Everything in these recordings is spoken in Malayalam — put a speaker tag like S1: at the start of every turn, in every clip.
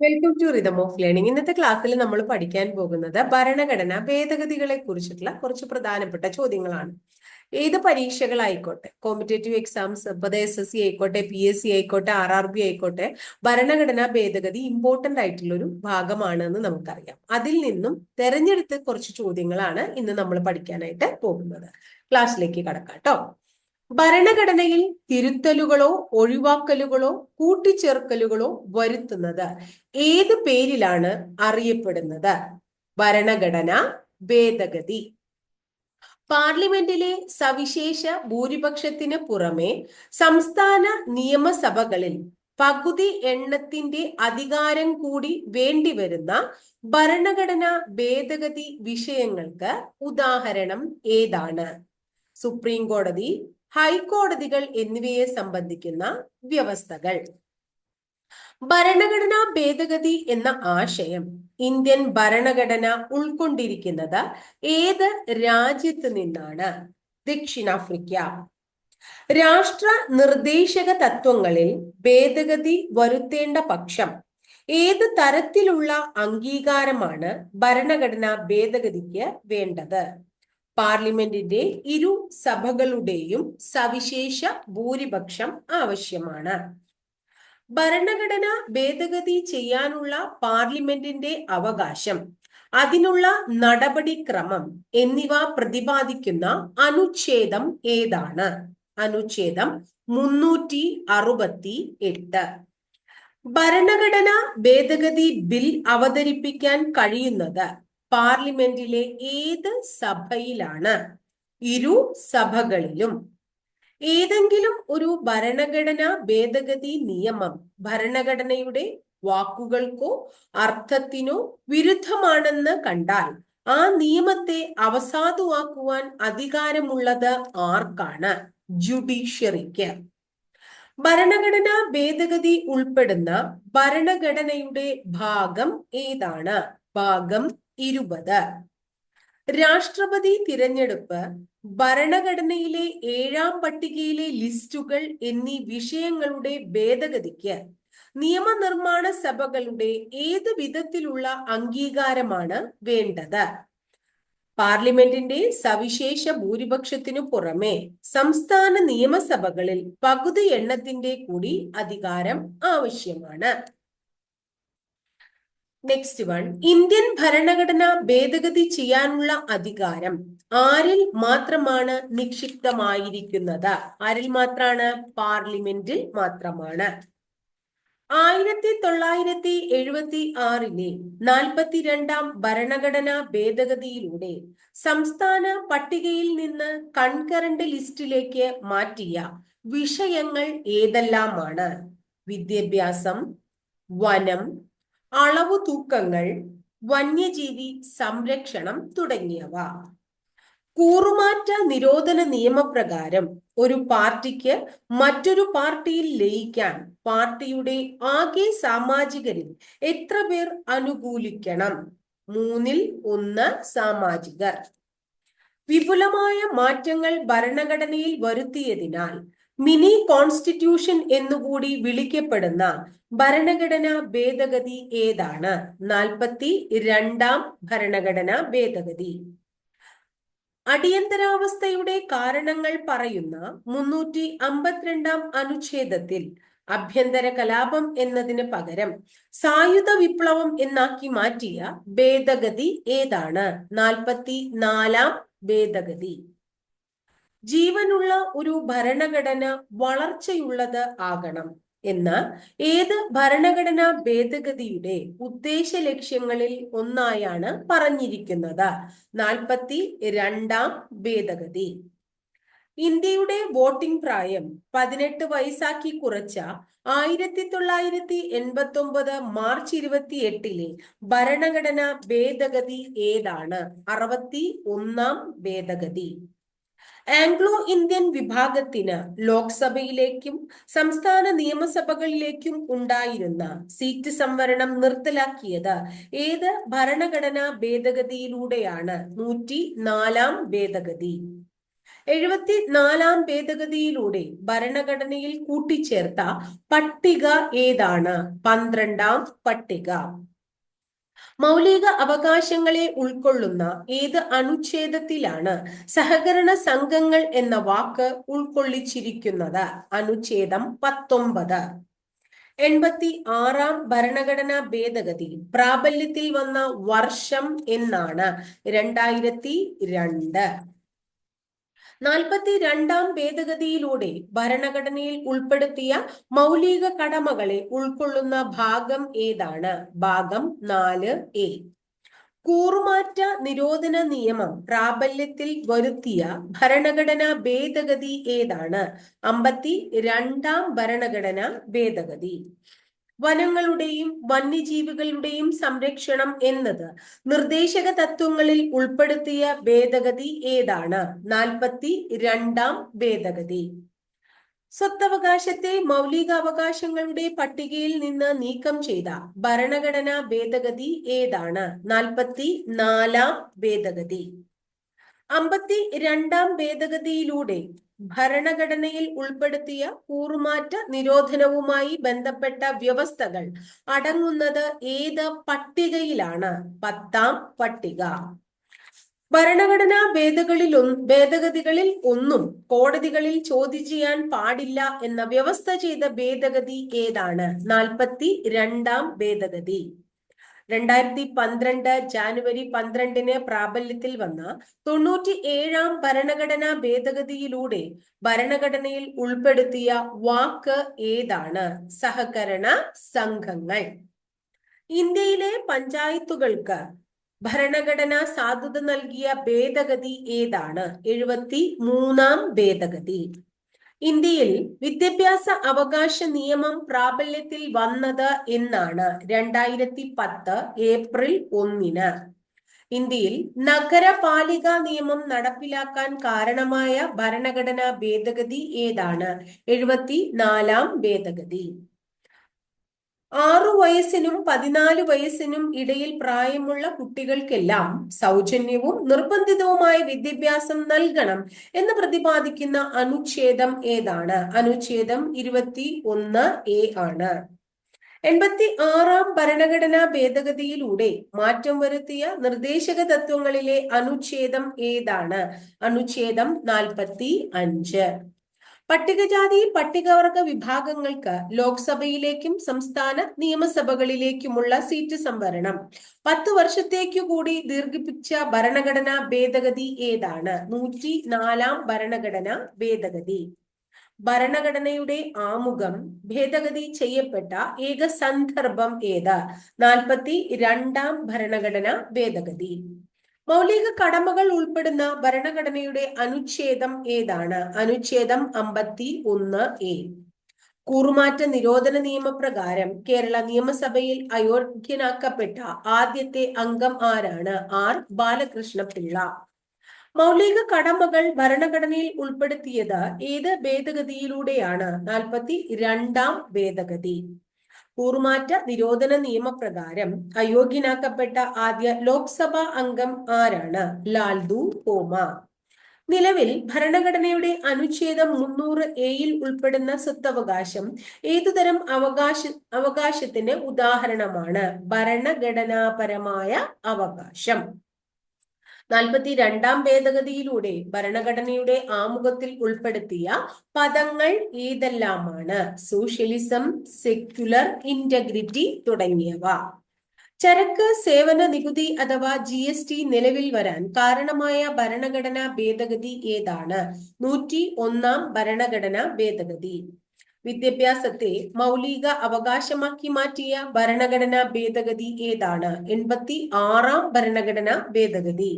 S1: Welcome to rhythm of learning ഇന്നത്തെ ക്ലാസ്സിൽ നമ്മൾ പഠിക്കാൻ പോകുന്നത് ഭരണഘടന ഭേദഗതികളെ കുറിച്ചിട്ടുള്ള കുറച്ച് പ്രധാനപ്പെട്ട ചോദ്യങ്ങളാണ്. ഏത് പരീക്ഷകളായിക്കോട്ടെ കോമ്പറ്റേറ്റീവ് എക്സാംസ് ഇപ്പോൾ എസ് എസ് സി ആയിക്കോട്ടെ പി എസ് സി ആയിക്കോട്ടെ ആർ ആർ ബി ആയിക്കോട്ടെ ഭരണഘടനാ ഭേദഗതി ഇമ്പോർട്ടന്റ് ആയിട്ടുള്ള ഒരു ഭാഗമാണെന്ന് നമുക്കറിയാം. അതിൽ നിന്നും തെരഞ്ഞെടുത്ത് കുറച്ച് ചോദ്യങ്ങളാണ് ഇന്ന് നമ്മൾ പഠിക്കാനായിട്ട് പോകുന്നത്. ക്ലാസ്സിലേക്ക് കടക്കാം കേട്ടോ ഭരണഘടനയിൽ തിരുത്തലുകളോ ഒഴിവാക്കലുകളോ കൂട്ടിച്ചേർക്കലുകളോ വരുത്തുന്നത് ഏത് പേരിലാണ് അറിയപ്പെടുന്നത്? ഭരണഘടന ഭേദഗതി. പാർലമെന്റിലെ സവിശേഷ ഭൂരിപക്ഷത്തിന് പുറമെ സംസ്ഥാന നിയമസഭകളിൽ പകുതി എണ്ണത്തിന്റെ അധികാരം കൂടി വേണ്ടിവരുന്ന ഭരണഘടന ഭേദഗതി വിഷയങ്ങൾക്ക് ഉദാഹരണം ഏതാണ്? സുപ്രീം കോടതി ഹൈക്കോടതികൾ എന്നിവയെ സംബന്ധിക്കുന്ന വ്യവസ്ഥകൾ. ഭരണഘടനാ ഭേദഗതി എന്ന ആശയം ഇന്ത്യൻ ഭരണഘടന ഉൾക്കൊണ്ടിരിക്കുന്നത് ഏത് രാജ്യത്ത് നിന്നാണ്? ദക്ഷിണാഫ്രിക്ക. രാഷ്ട്ര നിർദ്ദേശക തത്വങ്ങളിൽ ഭേദഗതി വരുത്തേണ്ട പക്ഷം ഏത് തരത്തിലുള്ള അംഗീകാരമാണ് ഭരണഘടനാ ഭേദഗതിക്ക് വേണ്ടത്? പാർലമെന്റിന്റെ ഇരു സഭകളുടെയും സവിശേഷ ഭൂരിപക്ഷം ആവശ്യമാണ്. ഭരണഘടന ഭേദഗതി ചെയ്യാനുള്ള പാർലമെന്റിന്റെ അവകാശം അതിനുള്ള നടപടിക്രമം എന്നിവ പ്രതിപാദിക്കുന്ന അനുച്ഛേദം ഏതാണ്? അനുച്ഛേദം മുന്നൂറ്റി അറുപത്തി എട്ട് ഭരണഘടന ഭേദഗതി ബിൽ അവതരിപ്പിക്കാൻ കഴിയുന്നത് പാർലമെന്റിലെ ഏത് സഭയിലാണ്? ഇരു സഭകളിലും. ഏതെങ്കിലും ഒരു ഭരണഘടനാ ഭേദഗതി നിയമം ഭരണഘടനയുടെ വാക്കുകൾക്കോ അർത്ഥത്തിനോ വിരുദ്ധമാണെന്ന് കണ്ടാൽ ആ നിയമത്തെ അവസാധുവാക്കുവാൻ അധികാരമുള്ളത് ആർക്കാണ്? ജുഡീഷ്യറിക്ക്. ഭരണഘടനാ ഭേദഗതി ഉൾപ്പെടുന്ന ഭരണഘടനയുടെ ഭാഗം ഏതാണ്? ഭാഗം ഇരുപത്. രാഷ്ട്രപതി തിരഞ്ഞെടുപ്പ് ഭരണഘടനയിലെ ഏഴാം പട്ടികയിലെ ലിസ്റ്റുകൾ എന്നീ വിഷയങ്ങളുടെ ഭേദഗതിക്ക് നിയമനിർമ്മാണ സഭകളുടെ ഏത് വിധത്തിലുള്ള അംഗീകാരമാണ് വേണ്ടത്? പാർലമെന്റിന്റെ സവിശേഷ ഭൂരിപക്ഷത്തിനു പുറമെ സംസ്ഥാന നിയമസഭകളിൽ പകുതി എണ്ണത്തിന്റെ കൂടി അധികാരം ആവശ്യമാണ്. നെക്സ്റ്റ് വൺ ഇന്ത്യൻ ഭരണഘടന ഭേദഗതി ചെയ്യാനുള്ള അധികാരം ആരിൽ മാത്രമാണ് നിക്ഷിപ്തമായിരിക്കുന്നത്? ആരിൽ മാത്രമാണ് പാർലമെന്റിൽ മാത്രമാണ്. ആയിരത്തി തൊള്ളായിരത്തി എഴുപത്തി ആറിലെ നാൽപ്പത്തിരണ്ടാം ഭരണഘടനാ ഭേദഗതിയിലൂടെ സംസ്ഥാന പട്ടികയിൽ നിന്ന് കൺകറന്റ് ലിസ്റ്റിലേക്ക് മാറ്റിയ വിഷയങ്ങൾ ഏതെല്ലാമാണ്? വിദ്യാഭ്യാസം വനം അളവു തൂക്കങ്ങൾ വന്യജീവി സംരക്ഷണം തുടങ്ങിയവ. കൂറുമാറ്റ നിരോധന നിയമപ്രകാരം ഒരു പാർട്ടിക്ക് മറ്റൊരു പാർട്ടിയിൽ ലയിക്കാൻ പാർട്ടിയുടെ ആകെ സാമാജികരിൽ എത്ര പേർ അനുകൂലിക്കണം? മൂന്നിൽ ഒന്ന് സാമാജികർ. വിപുലമായ മാറ്റങ്ങൾ ഭരണഘടനയിൽ വരുത്തിയതിനാൽ മിനി കോൺസ്റ്റിറ്റ്യൂഷൻ എന്നുകൂടി വിളിക്കപ്പെടുന്ന ഭരണഘടനാ ഭേദഗതി ഏതാണ്? നാൽപ്പത്തി രണ്ടാം ഭരണഘടനാ ഭേദഗതി. അടിയന്തരാവസ്ഥയുടെ കാരണങ്ങൾ പറയുന്ന മുന്നൂറ്റി അമ്പത്തിരണ്ടാം അനുച്ഛേദത്തിൽ അഭ്യന്തര കലാപം എന്നതിന് പകരം സായുധ വിപ്ലവം എന്നാക്കി മാറ്റിയ ഭേദഗതി ഏതാണ്? നാൽപ്പത്തി നാലാം ഭേദഗതി. ജീവനുള്ള ഒരു ഭരണഘടന വളർച്ചയുള്ളത് ആകണം. എന്ന ഏത് ഭരണഘടനാ ഭേദഗതിയുടെ ഉദ്ദേശ ലക്ഷ്യങ്ങളിൽ ഒന്നായാണ് പറഞ്ഞിരിക്കുന്നത്. നാൽപ്പത്തി രണ്ടാം ഭേദഗതി. ഇന്ത്യയുടെ വോട്ടിംഗ് പ്രായം പതിനെട്ട് വയസ്സാക്കി കുറച്ച ആയിരത്തി തൊള്ളായിരത്തി എൺപത്തി ഒമ്പത് മാർച്ച് ഇരുപത്തി എട്ടിലെ ഭരണഘടനാ ഭേദഗതി ഏതാണ്? അറുപത്തി ഒന്നാം ഭേദഗതി. ആംഗ്ലോ ഇന്ത്യൻ വിഭാഗത്തിന് ലോക്സഭയിലേക്കും സംസ്ഥാന നിയമസഭകളിലേക്കും ഉണ്ടായിരുന്ന സീറ്റ് സംവരണം നിർത്തലാക്കിയത് ഏത് ഭരണഘടനാ ഭേദഗതിയിലൂടെയാണ്? നൂറ്റി നാലാം ഭേദഗതി. എഴുപത്തി നാലാം ഭേദഗതിയിലൂടെ ഭരണഘടനയിൽ കൂട്ടിച്ചേർത്ത പട്ടിക ഏതാണ്? പന്ത്രണ്ടാം പട്ടിക. മൗലിക അവകാശങ്ങളെ ഉൾക്കൊള്ളുന്ന ഏത് അനുച്ഛേദത്തിലാണ് സഹകരണ സംഘങ്ങൾ എന്ന വാക്ക് ഉൾക്കൊള്ളിച്ചിരിക്കുന്നത്? അനുച്ഛേദം പത്തൊമ്പത്. എൺപത്തി ആറാം ഭരണഘടനാ ഭേദഗതി പ്രാബല്യത്തിൽ വന്ന വർഷം എന്നാണ് രണ്ടായിരത്തി രണ്ട് നാൽപ്പത്തി രണ്ടാം ഭേദഗതിയിലൂടെ ഭരണഘടനയിൽ ഉൾപ്പെടുത്തിയ മൗലിക കടമകളെ ഉൾക്കൊള്ളുന്ന ഭാഗം ഏതാണ്? ഭാഗം നാല് എ. കൂറുമാറ്റ നിരോധന നിയമം പ്രാബല്യത്തിൽ വരുത്തിയ ഭരണഘടനാ ഭേദഗതി ഏതാണ്? അമ്പത്തി രണ്ടാം ഭരണഘടനാ ഭേദഗതി. വനങ്ങളുടെയും വന്യജീവികളുടെയും സംരക്ഷണം എന്നത് നിർദ്ദേശക തത്വങ്ങളിൽ ഉൾപ്പെടുത്തിയ ഭേദഗതി ഏതാണ്? നാൽപ്പത്തി രണ്ടാം ഭേദഗതി. സ്വത്തവകാശത്തെ മൗലികാവകാശങ്ങളുടെ പട്ടികയിൽ നിന്ന് നീക്കം ചെയ്ത ഭരണഘടനാ ഭേദഗതി ഏതാണ്? നാൽപ്പത്തി നാലാം ഭേദഗതി. അമ്പത്തി രണ്ടാം ഭേദഗതിയിലൂടെ ഭരണഘടനയിൽ ഉൾപ്പെടുത്തിയ കൂറുമാറ്റ നിരോധനവുമായി ബന്ധപ്പെട്ട വ്യവസ്ഥകൾ അടങ്ങുന്നത് ഏത് പട്ടികയിലാണ്? പത്താം പട്ടിക. ഭരണഘടനാ ഭേദകളിൽ ഭേദഗതികളിൽ ഒന്നും കോടതികളിൽ ചോദ്യം ചെയ്യാൻ പാടില്ല എന്ന വ്യവസ്ഥ ചെയ്ത ഭേദഗതി ഏതാണ്? നാൽപ്പത്തി രണ്ടാം ഭേദഗതി. രണ്ടായിരത്തി പന്ത്രണ്ട് ജാനുവരി പന്ത്രണ്ടിന് പ്രാബല്യത്തിൽ വന്ന തൊണ്ണൂറ്റി ഏഴാം ഭരണഘടനാ ഭേദഗതിയിലൂടെ ഭരണഘടനയിൽ ഉൾപ്പെടുത്തിയ വാക്ക് ഏതാണ്? സഹകരണ സംഘങ്ങൾ. ഇന്ത്യയിലെ പഞ്ചായത്തുകൾക്ക് ഭരണഘടനാ സാധുത നൽകിയ ഭേദഗതി ഏതാണ്? എഴുപത്തി മൂന്നാം ഭേദഗതി. ഇന്ത്യയിൽ വിദ്യാഭ്യാസ അവകാശ നിയമം പ്രാബല്യത്തിൽ വന്നത് എന്നാണ് രണ്ടായിരത്തി പത്ത് ഏപ്രിൽ ഒന്നിന്. ഇന്ത്യയിൽ നഗരപാലിക നിയമം നടപ്പിലാക്കാൻ കാരണമായ ഭരണഘടനാ ഭേദഗതി ഏതാണ്? എഴുപത്തി നാലാം ഭേദഗതി. ആറു വയസ്സിനും പതിനാല് വയസ്സിനും ഇടയിൽ പ്രായമുള്ള കുട്ടികൾക്കെല്ലാം സൗജന്യവും നിർബന്ധിതവുമായ വിദ്യാഭ്യാസം നൽകണം എന്ന് പ്രതിപാദിക്കുന്ന അനുച്ഛേദം ഏതാണ്? അനുച്ഛേദം ഇരുപത്തി ഒന്ന് എ ആണ്. എൺപത്തി ആറാം ഭരണഘടനാ ഭേദഗതിയിലൂടെ മാറ്റം വരുത്തിയ നിർദ്ദേശക തത്വങ്ങളിലെ അനുച്ഛേദം ഏതാണ്? അനുച്ഛേദം നാൽപ്പത്തി അഞ്ച് പട്ടികജാതി പട്ടികവർഗ വിഭാഗങ്ങൾക്ക് ലോക്സഭയിലേക്കും സംസ്ഥാന നിയമസഭകളിലേക്കുമുള്ള സീറ്റ് സംവരണം. പത്ത് വർഷത്തേക്കു കൂടി ദീർഘിപ്പിച്ച ഭരണഘടനാ ഭേദഗതി ഏതാണ്? നൂറ്റി നാലാം ഭരണഘടനാ ഭേദഗതി. ഭരണഘടനയുടെ ആമുഖം ഭേദഗതി ചെയ്യപ്പെട്ട ഏക സന്ദർഭം ഏത്? നാൽപ്പത്തി രണ്ടാം ഭരണഘടനാ ഭേദഗതി. മൗലിക കടമകൾ ഉൾപ്പെടുന്ന ഭരണഘടനയുടെ അനുച്ഛേദം ഏതാണ്? അനുച്ഛേദം അമ്പത്തി ഒന്ന് എ. കൂറുമാറ്റ നിരോധന നിയമപ്രകാരം കേരള നിയമസഭയിൽ അയോഗ്യനാക്കപ്പെട്ട ആദ്യത്തെ അംഗം ആരാണ്? ആർ. ബാലകൃഷ്ണ പിള്ള മൗലിക കടമകൾ ഭരണഘടനയിൽ ഉൾപ്പെടുത്തിയത് ഏത് ഭേദഗതിയിലൂടെയാണ്? നാൽപ്പത്തി രണ്ടാം ഭേദഗതി. കൂറുമാറ്റ നിരോധന നിയമപ്രകാരം അയോഗ്യനാക്കപ്പെട്ട ആദ്യ ലോക്സഭാ അംഗം ആരാണ്? ലാൽദു ഹോമ നിലവിൽ ഭരണഘടനയുടെ അനുച്ഛേദം മുന്നൂറ് എയിൽ ഉൾപ്പെടുന്ന സ്വത്തവകാശം ഏതുതരം അവകാശ അവകാശത്തിന് ഉദാഹരണമാണ്. ഭരണഘടനാപരമായ അവകാശം. നാൽപ്പത്തി രണ്ടാം ഭേദഗതിയിലൂടെ ഭരണഘടനയുടെ ആമുഖത്തിൽ ഉൾപ്പെടുത്തിയ പദങ്ങൾ ഏതെല്ലാമാണ്? സോഷ്യലിസം സെക്യുലർ ഇന്റഗ്രിറ്റി തുടങ്ങിയവ. ചരക്ക് സേവന നികുതി അഥവാ ജി എസ് ടി നിലവിൽ വരാൻ കാരണമായ ഭരണഘടനാ ഭേദഗതി ഏതാണ്? നൂറ്റി ഒന്നാം ഭരണഘടനാ ഭേദഗതി. വിദ്യാഭ്യാസത്തെ മൗലിക അവകാശമാക്കി മാറ്റിയ ഭരണഘടനാ ഭേദഗതി ഏതാണ്? എൺപത്തി ആറാം ഭരണഘടനാ ഭേദഗതി.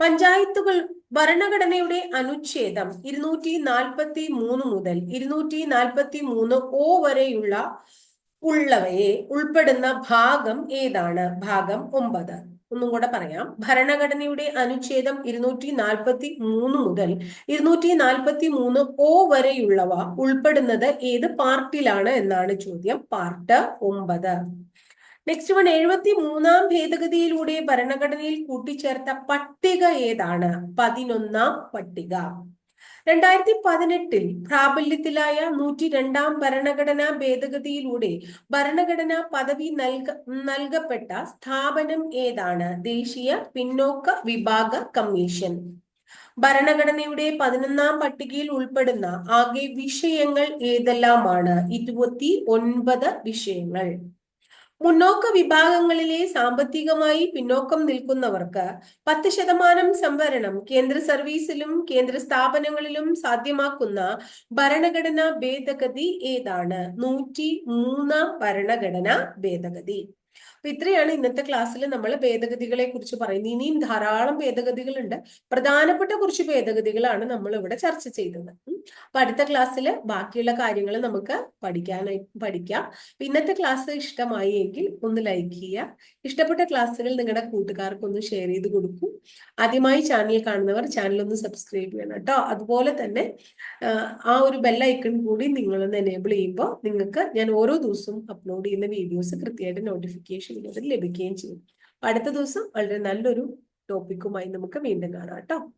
S1: പഞ്ചായത്തുകൾ ഭരണഘടനയുടെ അനുച്ഛേദം ഇരുന്നൂറ്റി നാൽപ്പത്തി മൂന്ന് മുതൽ ഇരുന്നൂറ്റി നാൽപ്പത്തി മൂന്ന് ഒ വരെയുള്ള ഉള്ളവയെ ഉൾപ്പെടുന്ന ഭാഗം ഏതാണ്? ഭാഗം ഒമ്പത്. ഒന്നും കൂടെ പറയാം. ഭരണഘടനയുടെ അനുച്ഛേദം ഇരുന്നൂറ്റി നാൽപ്പത്തി മൂന്ന് മുതൽ ഇരുന്നൂറ്റി നാൽപ്പത്തി മൂന്ന് ഒ വരെയുള്ളവ ഉൾപ്പെടുന്നത് ഏത് പാർട്ടിലാണ് എന്നാണ് ചോദ്യം. പാർട്ട് ഒമ്പത്. നെക്സ്റ്റ് വൺ എഴുപത്തി മൂന്നാം ഭേദഗതിയിലൂടെ ഭരണഘടനയിൽ കൂട്ടിച്ചേർത്ത പട്ടിക ഏതാണ്? പതിനൊന്നാം പട്ടിക. രണ്ടായിരത്തി പതിനെട്ടിൽ പ്രാബല്യത്തിലായ നൂറ്റി രണ്ടാം ഭരണഘടനാ ഭേദഗതിയിലൂടെ ഭരണഘടനാ പദവി നൽക നൽകപ്പെട്ട സ്ഥാപനം ഏതാണ്? ദേശീയ പിന്നോക്ക വിഭാഗ കമ്മീഷൻ. ഭരണഘടനയുടെ പതിനൊന്നാം പട്ടികയിൽ ഉൾപ്പെടുന്ന ആകെ വിഷയങ്ങൾ ഏതെല്ലാമാണ്? ഇരുപത്തി ഒൻപത് വിഷയങ്ങൾ. മുന്നോക്ക വിഭാഗങ്ങളിലെ സാമ്പത്തികമായി പിന്നോക്കം നിൽക്കുന്നവർക്ക് പത്ത് ശതമാനം സംവരണം കേന്ദ്ര സർവീസിലും കേന്ദ്ര സ്ഥാപനങ്ങളിലും സാധ്യമാക്കുന്ന ഭരണഘടനാ ഭേദഗതി ഏതാണ്? നൂറ്റി മൂന്നാം ഭരണഘടനാ ഭേദഗതി. അപ്പൊ ഇത്രയാണ് ഇന്നത്തെ ക്ലാസ്സിൽ നമ്മൾ ഭേദഗതികളെ കുറിച്ച് പറയുന്നത്. ഇനിയും ധാരാളം ഭേദഗതികളുണ്ട്. പ്രധാനപ്പെട്ട കുറച്ച് ഭേദഗതികളാണ് നമ്മൾ ഇവിടെ ചർച്ച ചെയ്തത്. അപ്പൊ അടുത്ത ക്ലാസ്സിൽ ബാക്കിയുള്ള കാര്യങ്ങൾ നമുക്ക് പഠിക്കാനായി പഠിക്കാം. ഇന്നത്തെ ക്ലാസ് ഇഷ്ടമായി എങ്കിൽ ഒന്ന് ലൈക്ക് ചെയ്യുക. ഇഷ്ടപ്പെട്ട ക്ലാസ്സുകൾ നിങ്ങളുടെ കൂട്ടുകാർക്ക് ഒന്ന് ഷെയർ ചെയ്ത് കൊടുക്കും. ആദ്യമായി ചാനൽ കാണുന്നവർ ചാനൽ ഒന്ന് സബ്സ്ക്രൈബ് ചെയ്യണം കേട്ടോ. അതുപോലെ തന്നെ ആ ഒരു ബെല്ലൈക്കൺ കൂടി നിങ്ങളൊന്ന് എനേബിൾ ചെയ്യുമ്പോൾ നിങ്ങൾക്ക് ഞാൻ ഓരോ ദിവസവും അപ്ലോഡ് ചെയ്യുന്ന വീഡിയോസ് കൃത്യമായിട്ട് നോട്ടിഫിക്കേഷൻ ലഭിക്കുകയും ചെയ്യും. അടുത്ത ദിവസം വളരെ നല്ലൊരു ടോപ്പിക്കുമായി നമുക്ക് വീണ്ടും കാണാം കേട്ടോ.